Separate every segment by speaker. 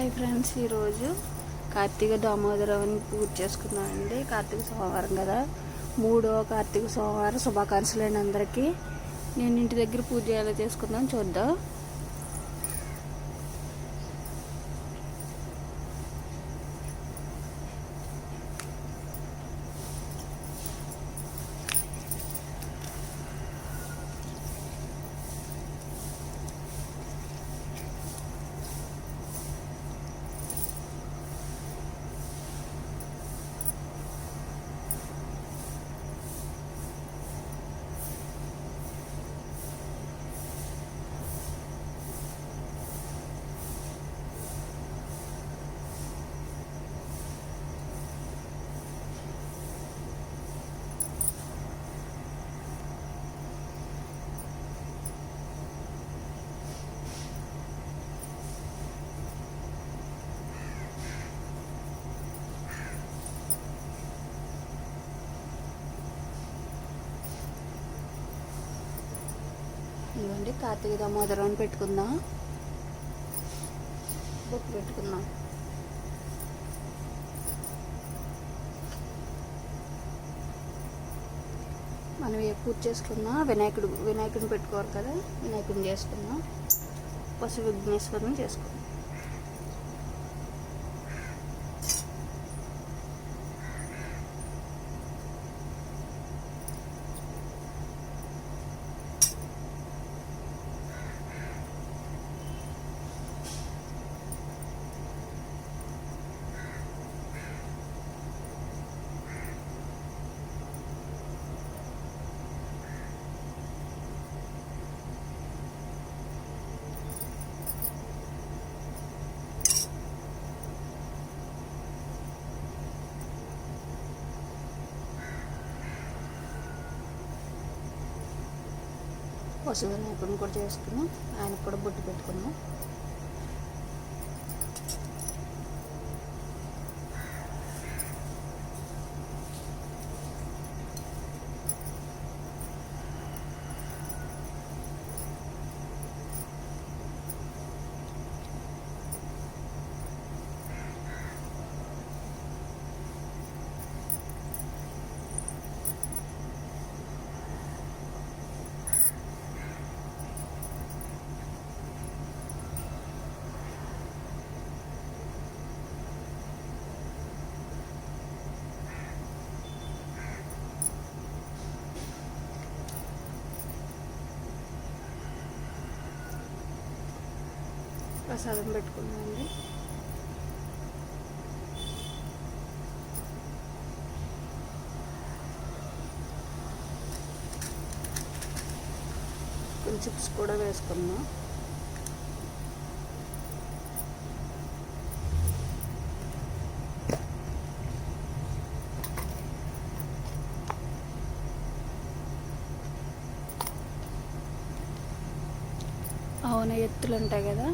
Speaker 1: Hi friends ఈరోజు కార్తీక దామోదరం పూజ చేసుకున్నామండి కార్తీక సోమవారం కదా. మూడో కార్తీక సోమవారం శుభాకాంక్షలు అండి అందరికీ. నేను ఇంటి దగ్గర పూజ ఎలా చేసుకుందాం చూద్దాం. ఇవ్వండి. కార్తీక దామోదరం అని పెట్టుకుందాం? బుక్ పెట్టుకుందాం? మనం ఏ పూజ చేసుకున్నా వినాయకుడు వినాయకుడిని పెట్టుకోవాలి కదా. వినాయకుడిని చేసుకుందాం పశు విఘ్నేశ్వరుని చేసుకుందాం పశు వినాయకుడిని కూడా చేసుకుని ఆయన కూడా బొట్టు పెట్టుకున్నాం. ప్రసాదం పెట్టుకున్నామండి కొంచెం చిప్స్ కూడా వేసుకున్నాం అవున ఎత్తులు ఉంటాయి కదా.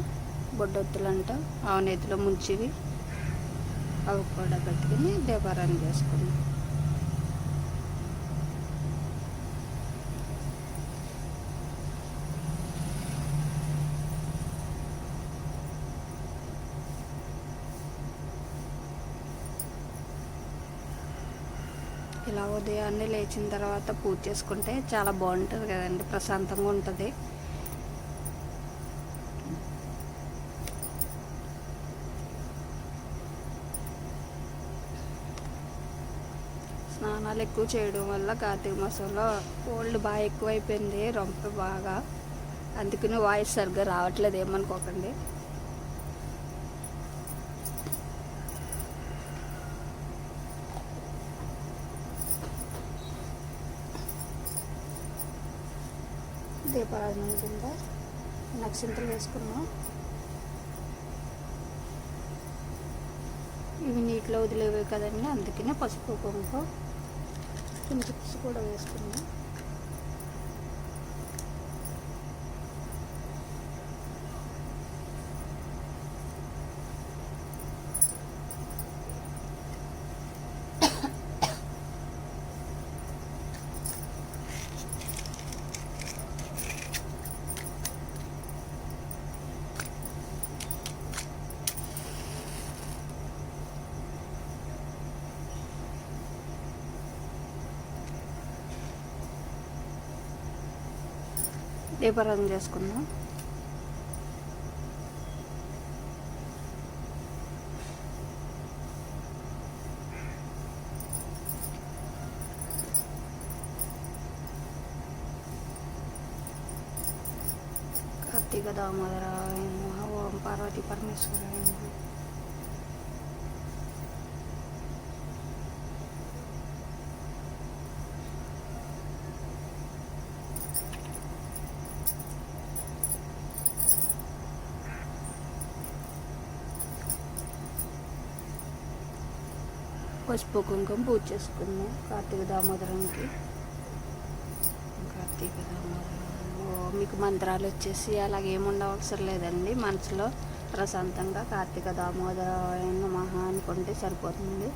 Speaker 1: బొడ్డొత్తులు అంట అవున నేతిలో ముంచివి. అవి కూడా పెట్టుకుని దీపారాయణ చేసుకున్నాం. ఇలా ఉదయాన్నే లేచిన తర్వాత పూజ చేసుకుంటే చాలా బాగుంటుంది కదండి ప్రశాంతంగా ఉంటుంది. స్నానాలు ఎక్కువ చేయడం వల్ల కార్తీక మాసంలో కోల్డ్ బాగా ఎక్కువైపోయింది రొంప బాగా. అందుకని వాయిస్ సరిగ్గా రావట్లేదు ఏమనుకోకండి. దీపారాధన కింద నక్షత్రం వేసుకున్నాం. ఇవి నీటిలో వదిలేవి కదండి అందుకనే పసుపు కుంకుమ కొంచెం చిప్స్ కూడా వేసుకున్నాం. దీపారాధన చేసుకుందాం. కార్తీక దామోదరాయ నమః ఓం పార్వతి పరమేశ్వరాయ పసుపు కుంకుమ పూజ చేసుకున్నాం. కార్తీక దామోదరంకి. కార్తీక దామోదరం. మీకు మంత్రాలు వచ్చేసి అలాగే అవసరం లేదండి. మనసులో ప్రశాంతంగా కార్తీక దామోదరం మహా అనుకుంటే సరిపోతుంది.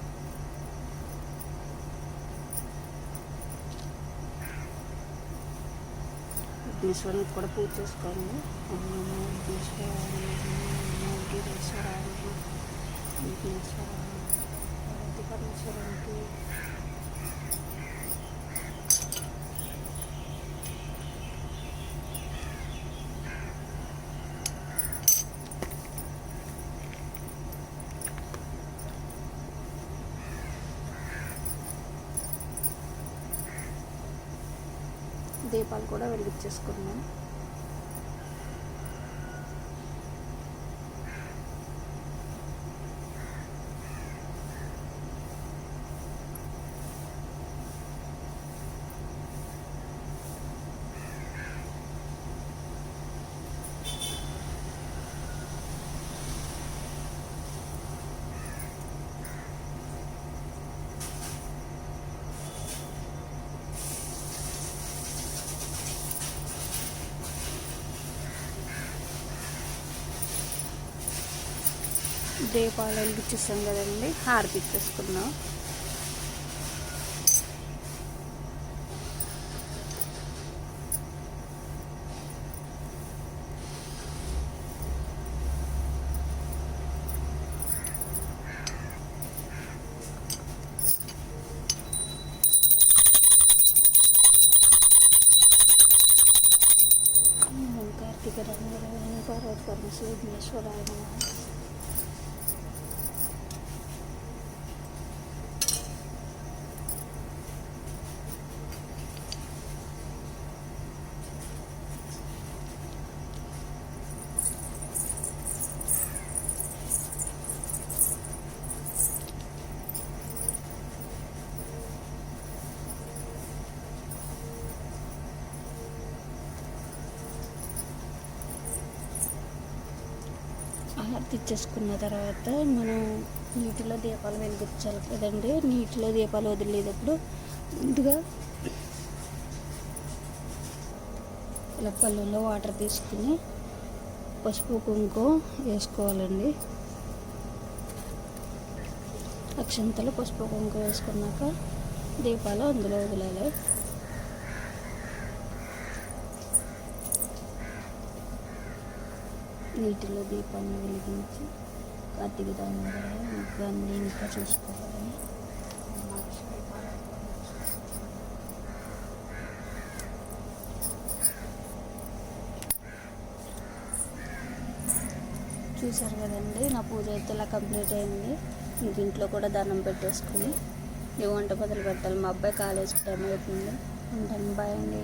Speaker 1: విఘ్నేశ్వరునికి కూడా పూజ చేసుకోండి. విఘ్నేశ్వర విఘ్నేశ్వర విఘ్నేశ్వర నమః, ఓం గిరీశ్వరాయ నమః, విఘ్నేశ్వరాయ నమః, పార్వతీ పరమేశ్వరునికి దీపాలు కూడా వెలిగించేసుకున్నాం దీపాలు వెలిగించేసాం కదండి. హారతి ఇచ్చేసుకున్నాం కార్తీక రంగు పర్వత పరమశివ తెచ్చేసుకున్న తర్వాత మనం నీటిలో దీపాలు వెలిగించాలి కదండి. నీటిలో దీపాలు వదిలేటప్పుడు ముందుగా ఇలా పళ్ళులో వాటర్ తీసుకుని పసుపు కుంకుమ వేసుకోవాలండి. అక్షంతలు పసుపు కుంకుమ వేసుకున్నాక దీపాలు అందులో వదిలాలి. నీటిలో దీపాన్ని వెలిగించి కార్తీక దాన్ని ఇంకా ఇంకా చూసుకోవాలని చూసారు కదండి నా పూజ అయితే ఇలా కంప్లీట్ అయింది. ఇంక ఇంట్లో కూడా దండం పెట్టేసుకుని ఏ వంట బదులు పెట్టాలి మా అబ్బాయి కాలేజీకి టైం అవుతుంది. ఉంటాను. బాయ్ అండి.